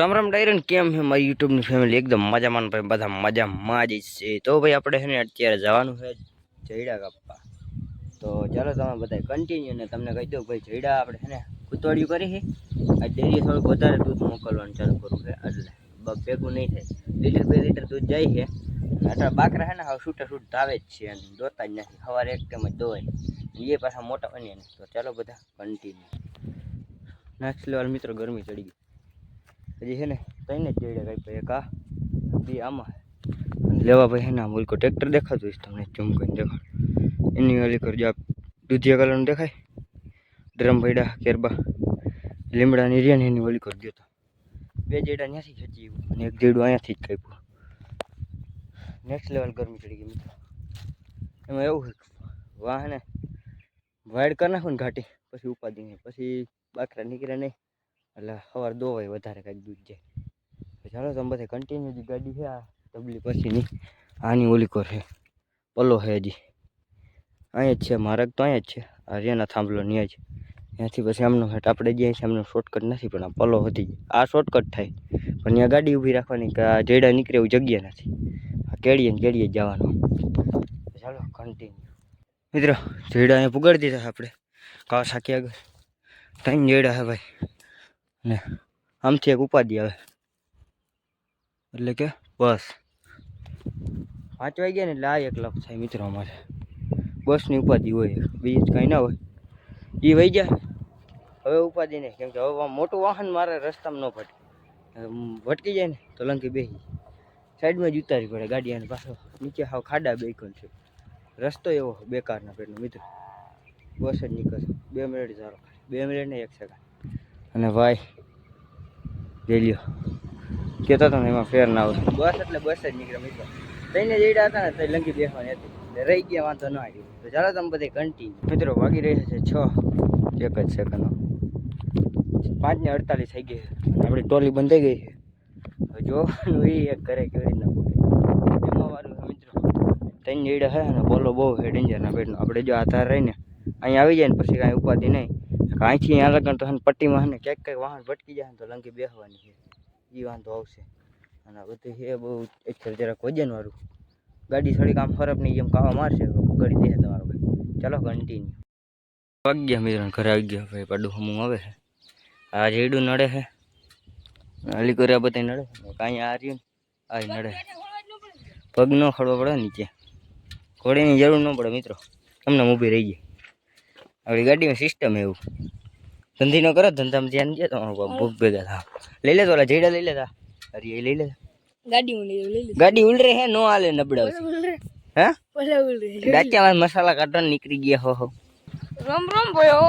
રામ રામ ડાયરન, કેમ છે મારી યુટ્યુબની ફેમિલી એકદમ મજામાં ભાઈ, બધા મજામાં જ છે. તો ભાઈ આપણે છે ને અત્યારે જવાનું છે જયડા કાપવા તો ચાલો તમે બધા કન્ટિન્યુ ને તમને કહી દઉં, ભાઈ જયડા આપણે છે ને કૂતવાડિયું કરી છે આ ડેરી થોડુંક વધારે દૂધ મોકલવાનું ચાલુ કરવું છે, એટલે ભેગું નહીં થાય. લીટર બે લીટર દૂધ જાય છે. આટલા બાકરા છે ને, હવે છૂટા છૂટ ધાવે જ છે અને દોતા જ નથી. સવારે એક ટાઈમ જ દોવાય એ પાછા મોટા બની તો ચાલો બધા કન્ટિન્યુ નેક્સ્ટ લેવલ મિત્રો, ગરમી ચડી ગઈ. હજી છે ને તઈને જ જોડે કઈ એક આ, બી આમાં. લેવા ભાઈ ને આ મુલકો ટ્રેક્ટર દેખાતું હશે તમને ચૂમ કરીને દેખાડ. એની વાલી કરજો આપ દૂધિયા કલરનું દેખાય? ડ્રમ ભૈડા કેરબા. લીમડાની રીયા ને એની વાલી કરી દો તો. બે જેડા ત્યાંથી ખેંચી અને એક જેડું અહીંયાથી જ કાપ્યું. નેક્સ્ટ લેવલ ગરમી ચડી ગઈ મિત્રો. એમાં એવું છે વાહ ને વાઇડ કરી નાખું ને ઘાટી, પછી ઉપાડી નહીં પછી બાકરા નીકળે નહીં. એટલે સવાર દોવાય વધારે કાંઈક દૂધ જાય. ચાલો, તમે બધા કન્ટિન્યુ જે ગાડી છે, આ તબલી પછીની, આની ઓલી કોર છે. પલો છે હજી. અહીંયા જ છે, માર્ગ તો અહીંયા જ છે. આ રેના થાંભલો ત્યાં જ. ત્યાંથી પછી આમનો હેઠ આપણે જ્યાં છે આમનો શોર્ટકટ નથી, પણ આ પલ્લો હતી. આ શોર્ટકટ થાય. પણ ત્યાં ગાડી ઊભી રાખવાની કે આ જેડા નીકળે એવું જગ્યા નથી. આ કેડીએ ને કેડીએ જ જવાનું. ચાલો કન્ટિન્યુ મિત્રો, જેડા અહીંયા પુગાડી દીધા આપણે. આપણે કાવાસાકી આગળ. ત્રણ જેડા છે ભાઈ. ને આમથી એક ઉપાધિ આવે. એટલે કે બસ. પાંચ વાગ્યા ને એટલે આ એક લખ થાય મિત્રો અમારે. બસની ઉપાધિ હોય બીજી કંઈ ના હોય. એ વહી જાય હવે ઉપાધિ નહીં કેમ કે હવે મોટું વાહન મારે રસ્તામાં ન ભટકે ભટકી જાય ને, તો લંકી બેસી સાઈડમાં જ ઉતારી પડે ગાડી અને પાછો નીચે હાવ ખાડા બેકન છે. રસ્તો એવો બેકારના પેટનો મિત્રો. બસ જ નીકળશે બે મિનિટ સારો બે મિનિટ ને એક સેકન્ડ અને ભાઈ જઈ લ્યો. કહેતા હતા ને એમાં ફેર ના આવે બસ એટલે બસ જ નીકળે મિત્રો. તઈને જઈડા હતા ને તો લંગી બેસવાની હતી. રહી ગયા વાંધો ન આવ્યો. તો ચાલો તમે બધે કન્ટિન્યુ મિત્રો વાગી રહ્યા છે છ. એક જ સેકન્ડ. પાંચ ને અડતાલીસ થઈ ગઈ અને આપણી ટોલી બંધાઈ ગઈ છે. જોવાનું એ એક કરે કેવી રીતના મિત્રો. ત્રણ જેડા હે અને બોલો બહુ છે ડેન્જરના પેટનો આપણે જો આધાર રહીને અહીંયા આવી જાય ને પછી કાંઈ ઉપાધિ નહીં. અહીંથી અહીંયા લગન તો પટ્ટીમાં ને ક્યાંક ક્યાંક વાહન ભટકી જાય તો લંગી બેસવાની છે. એ વાંધો આવશે. અને બધું છે બહુ અત્યારે જરાક વજનવાળું ગાડી થોડીક આમ ફરક નહીં એમ કાવા મારશે ગાડી દે તમારો ભાઈ. ચાલો કન્ટિન્યુ વાગી ગયા મિત્રો ઘરે આવી ગયા ભાઈ, પાડું હમું આવે છે આ રેડું નડે છે અલી કર્યા બધા નડે. કાંઈ આ રહ્યું આ નડે. પગ ન ખડવો પડે નીચે. ઘોડીની જરૂર ન પડે મિત્રો. તમને ઊભી રહી ગઈ આપણી ગાડીમાં સિસ્ટમ એવું. ધંધી ન કરો ધંધામાં ધ્યાન દે તમારું ભૂખ ભેગા થા લઈ લે તો ઓલા જઈડા લઈ લેતા. અરે એ લઈ લેતા. ગાડી લઈ લઈ ગાડી ઉલરે હે નો હાલે નબળા હે? ગાચામાં મસાલા કાઢવા નીકળી ગયા હો હો. રમ રમ ભયો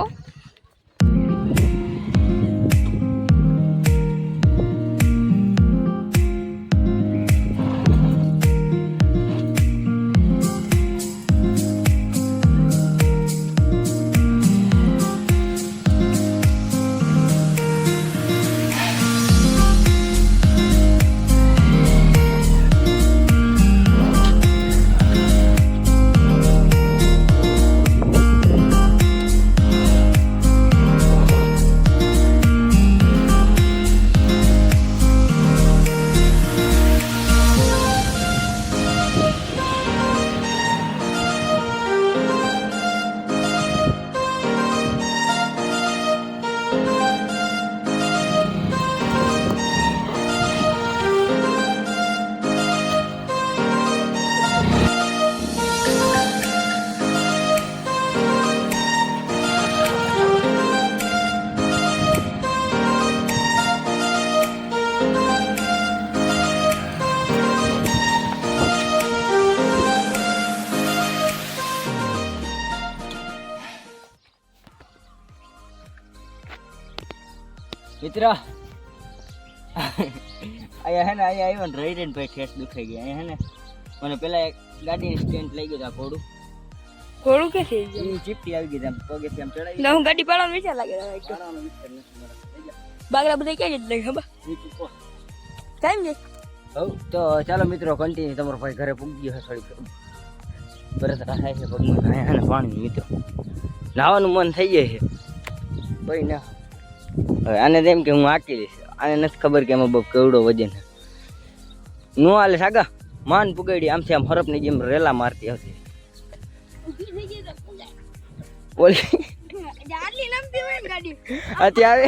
મિત્ર. અહીંયા હે ને અહીંયા આવ્યો ને રહી રહીને ભાઈ ઠેસ દુખાઈ ગયા. અહીંયા હે ને મને પેલા એક ગાડીની સ્ટેન્ડ લઈ ગયો હતા ઘોડું. ઘોડું કે થઈ ગયું? એ ચીપટી આવી ગઈ આમ પગેથી આમ ચડાવી. ના હું ગાડી પાડવાનું વિચાર લાગે વિચાર નથી. બાગડા બધા ક્યાં જઈ લઈ ચૂકો. ટાઈમ જઈ હવ તો ચાલો મિત્રો કન્ટિન્યુ તમારો ભાઈ ઘરે પૂગી ગયો થોડીક. બરત રાખાય છે પગમાં કાંઈ પાણી મિત્રો. નાવાનું મન થઈ જાય છે. કોઈ ના. હવે આને તેમ કે હું આંકી દઈશ આને નથી ખબર કે એમાં બહુ કેવડો વજન ન નો હાલે સાગા માન પુગાડી આમથી આમ હરપની જેમ રેલા મારતી હશે ઓલી ને અત્યારે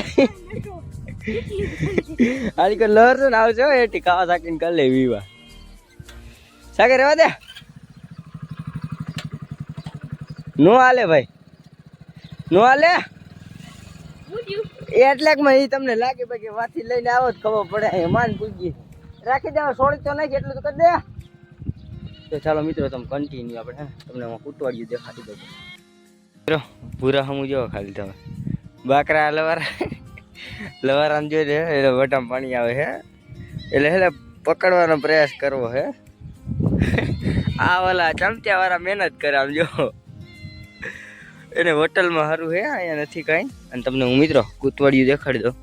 આની કોઈ લહર તો ના આવશે હો એટી ખાવા સાકીને કરી લે વિવા સાગર રેવા દે. નો હાલે ભાઈ. નો હાલે. એટલે કે એ તમને લાગે કે વાથી લઈને આવો જ ખબર પડે માન પૂજી રાખી દેવા, સોળી તો નહીં એટલું તો કરી દે. તો ચાલો મિત્રો, તમે કન્ટિન્યુ આપણે તમને હું કૂટવાડિયું દેખાડી દઉં. મિત્રો પૂરા હમું જો ખાલી તમે. બાકરા લવારા લવારામ જોઈ લે એટલે વટામ પાણી આવે છે એટલે એટલે પકડવાનો પ્રયાસ કરવો, હે? આ વાલા ચમચા વાળા મહેનત કરે આમ જો એને હોટલમાં સારું હે, અહીંયા નથી કાંઈ. અને તમને હું મિત્રો કૂતવાડિયું દેખાડી દઉં.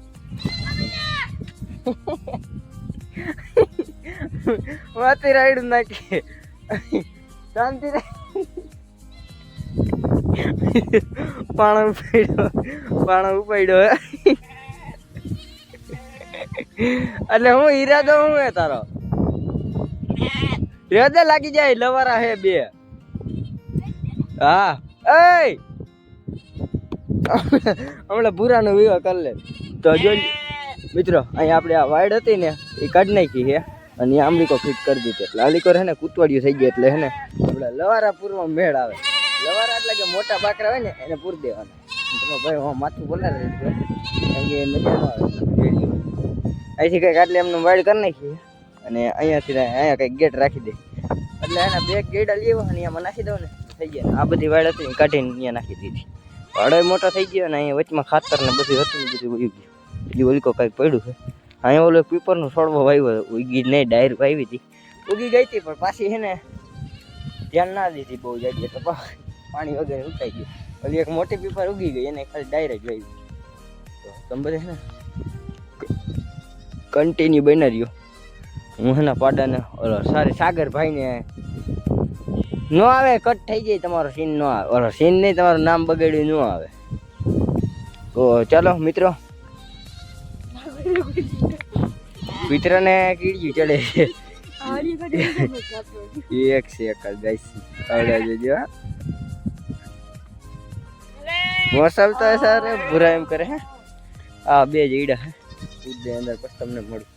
વાતી રાઈડ નાખી શાંતિ પાણો ઉપાડ્યો પાણો ઉપાડ્યો એટલે હું ઈરાદો હું હે તારો? હૃદય લાગી જાય, લવારા હે બે. હા. એય! હમણાં ભૂરાનો વિવાહ કરી લે. તો જો મિત્રો અહીંયા આપણે આ વાડ હતી ને, એ કાઢી નાખી છે અને એ આંબલીકો ફિટ કરી દીધી. એટલે આલીકો હે ને, કૂતવાડિયું થઈ ગયું એટલે હે ને, આપણે લવારા પૂરમાં મેળ આવે. લવારા એટલે કે મોટા બાકરા હોય ને, એને પૂર દેવાના. ભાઈ, હું માથું બોલાવી કારણ કે મજા અહીંથી કંઈક આટલે એમનું વાડ કરી નાખી અને અહીંયાથી અહીંયા કંઈક ગેટ રાખી દે. એટલે એના બે ગેડા લેવા અને અહીંયા નાખી દઉં ને, થઈ ગયા. આ બધી વાડ હતી કાઢીને અહીંયા નાખી દીધી. વાડો મોટો થઈ ગયો અને અહીંયા વચમાં ખાતર ને બધું હતું ને બધું ગયું. બીજું ઓલીકો કંઈક પડ્યું છે. અહીંયા ઓલો પીપરનું છોડવો વાવ્યો ઉગી નહીં ડાયર વાવી હતી. ઉગી ગઈ હતી પણ પાછી છે ને ધ્યાન ના દીધી બહુ જાય તો પાણી વગેરે ઉઠાઈ ગયું. ઓલી એક મોટી પીપર ઉગી ગઈ એને ખાલી ડાયરેક્ટ વાવી તો તમે બધે છે ને કન્ટિન્યુ બની રહ્યો. હું છે ને પાડાને ઓલો સારી સાગરભાઈને નો આવે કટ થઈ જાય તમારો સીન નો આવે. સીન નહીં, તમારું નામ બગાડ્યું, ન આવે. તો ચાલો, મિત્રો. મિત્રને કીડ્યું ચડે એક જ ગાઈસ આવડે જોજો. મોસમ તો સર ભૂરા એમ કરે, હે. બે જીડા હે. કૂદે અંદર પછી તમને મળું. મે-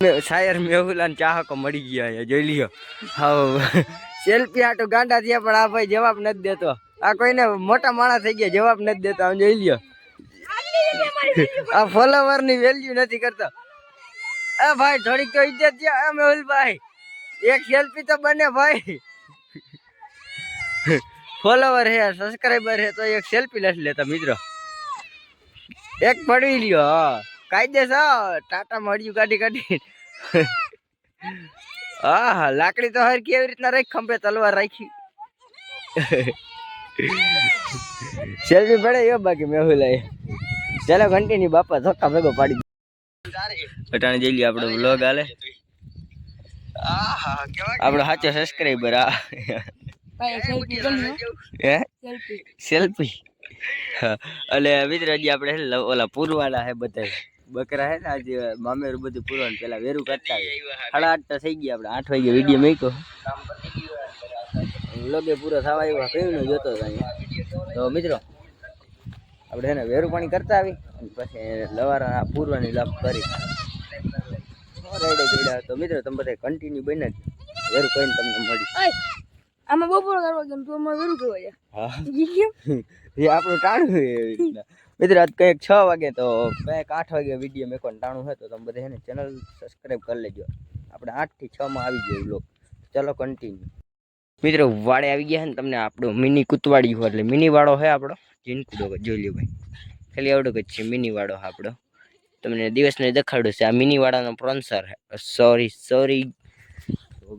શાયર મેહુલા ને ચાહકો મળી ગયા જોઈ લ્યો. હા સેલ્ફી આટો ગાંડા થયા, પણ આ ભાઈ જવાબ નથી દેતો. આ કોઈને મોટા માણસ થઈ ગયા, જવાબ નથી દેતો, આમ જોઈ લ્યો. આ ફોલોવરની વેલ્યુ નથી કરતો. એ ભાઈ, થોડીક તો ઇજ્જત છે, આ મેહુલભાઈ એક સેલ્ફી તો બને ભાઈ. ફોલોવર હે સબસ્ક્રાઈબર હે તો એક સેલ્ફી લઈ લેતા, મિત્રો. એક પડી લ્યો, હા. કાયદેસર. ટાટા મળ્યું કાઢી કાઢી. હા હા લાકડી તો હરકી એવી રીતના રાખી ખંભે તલવાર રાખી. સેલ્ફી પડે એ બાકી મેહુલાએ ચાલો ઘંટીની બાપા ધક્કા ભેગો પાડી અટાણે જઈ લઈએ આપણો વ્લોગ હાલે. આપણો સાચો સબસ્ક્રાઈબર આ. સેલ્ફી એટલે મિત્ર આપણે ઓલા પૂરવાના હે બધા બકરા હે ને આજે મામેરું બધું પૂરવાનું. પેલા વેરું કરતા આવ્યા. સાડા આઠ થઈ ગયા આપણે આઠ વાગે વીડિયો મૂક્યો. લોગે પૂરો થવા આવ્યો કયું જોતો હતો તો મિત્રો આપણે હે ને વેરું પાણી કરતા આવી અને પછી લવારા પૂરવાની લાભ કરી. રેડે ગયેલા તો મિત્રો તમે બધા કન્ટિન્યુ બને જ. વેરું કહીને તમને મળી આમાં બપોર કરવા ગમ તું અમારે વેરું કરવા હા. એ આપણું ટાણું એવી રીતના. મિત્રો, આજ કંઈક છ વાગે તો કંઈક આઠ વાગે વીડિયો મેં ટાણું હોય તો તમે બધા એને ચેનલ સબસ્ક્રાઈબ કરી લેજો. આપણે આઠથી છમાં આવી જઈએ લોક ચાલો કન્ટિન્યુ મિત્રો, વાડે આવી ગયા ને તમને આપણું મિની કૂતવાડી હોય, એટલે મિની વાળો હોય આપણો. જીનકુડો જોઈ લ્યો ભાઈ. ખાલી આવડો જ છે, મિની વાળો આપણો. તમને દિવસને દેખાડ્યું છે, આ મિની વાળાનો પ્રોન્સર સોરી સોરી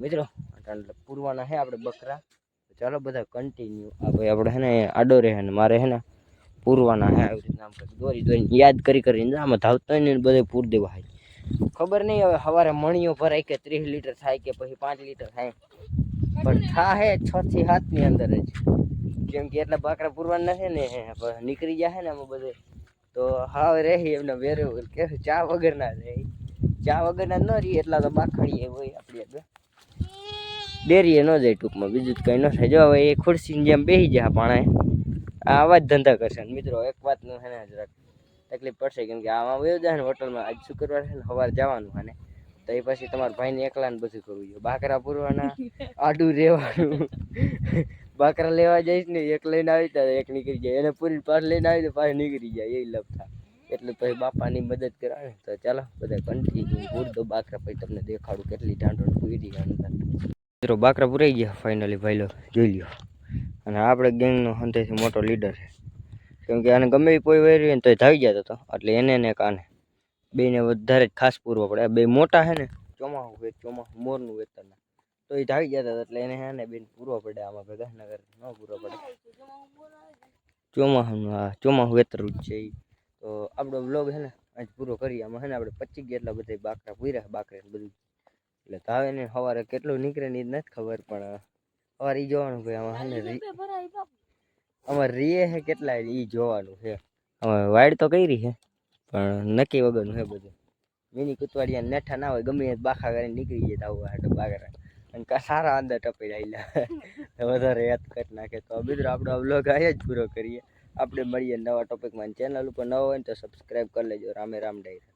મિત્રો પૂરવાના છે આપણે બકરા. ચાલો બધા કન્ટિન્યુ આ ભાઈ આપણે હે ને, આડો રહે ને, મારે હે ને પૂરવાના હે આવી રીતના દોરી દોરીને યાદ કરી કરીને આમાં ધાવતો ને બધે પૂર દેવા હાય. ખબર નહીં હવે સવારે મણીઓ ભરાય કે ત્રીસ લીટર થાય કે પછી પાંચ લીટર થાય. પણ થાય છ થી સાતની અંદર જ. કેમ કે એટલા બાકરા પૂરવાના નથી ને નીકળી જાય ને આમાં બધે. તો હાવ રહી એમને વેરે કે ચા વગરના રહે. ચા વગરના ન રહી એટલા તો બાખડીએ હોય આપણી આગળ. ડેરીએ ન જાય ટૂંકમાં, બીજું કંઈ ન થાય. જો હવે એ ખુરશીની જેમ બેસી જાય પાણે આવા જ ધંધા કરશે મિત્રો, એક વાતનું છે ને જરાક તકલીફ પડશે, કેમ કે આમાં વયો જાય ને હોટલમાં, આજ શુક્રવાર છે ને સવારે જવાનું અને તો એ પછી તમારા ભાઈને એકલાને બધું કરવું જોઈએ બાકરા પૂરવાના, આડું રહેવાનું. બાકરા લેવા જઈશ ને, એક લઈને આવી તો, એક નીકળી જાય. એને પૂરી પાછ લઈને આવી તો, પાછી નીકળી જાય એ લપથા એટલે પછી બાપાની મદદ કરાવે તો ચાલો, બધા કંટ્રી પૂર દો. બાકરા પછી તમને દેખાડું કેટલી ઢાંઢોળ પૂરી મિત્રો, બાકરા પૂરાઈ ગયા ફાઇનલી ભાઈ લો જોઈ લ્યો. અને આપણે ગેંગનો સંતેથી મોટો લીડર છે. કેમ કે આને ગમે એ કોઈ વેરી ને તો ધાવી જતો હતો એટલે એને ને કાને બેને વધારે જ ખાસ પૂરવો પડે. બે મોટા છે ને ચોમાસું વેચ ચોમાસું મોરનું વેતરના તો એ ધાવી જતા હતા એટલે એને ને બેન પૂરવો પડે આમાં ભેગા ન પૂરવો પડે. ચોમાહું હા ચોમાસું વેતરું જ છે એ તો આપણો બ્લોગ છે ને, આજ પૂરો કરીએ. આમાં છે ને આપણે પચીસ જેટલા બધા બાકરા પૂર્યા બાકરા બધું. એટલે ધાવે ને સવારે કેટલું નીકળે ને એ નથી ખબર, પણ સવારે ઈ જોવાનું ભાઈ આમાં હે અમારે રીએ હે કેટલા ઈ જોવાનું છે. હવે વાડ તો કરી છે પણ નક્કી વગરનું હે બધું. મિની કુતવાડિયા નેઠા ના હોય ગમે બાખા કરીને નીકળી જાય આવું હાટો બાગરા અને કા સારા અંદર ટપી રહેલા વધારે યાદ કરી નાખે તો. મિત્રો આપણો બ્લોગ અહીંયા જ પૂરો કરીએ. આપણે મળીએ નવા ટોપિકમાં ચેનલ ઉપર નવો હોય ને તો સબસ્ક્રાઈબ કરી લેજો. રામે રામ ડાયરા.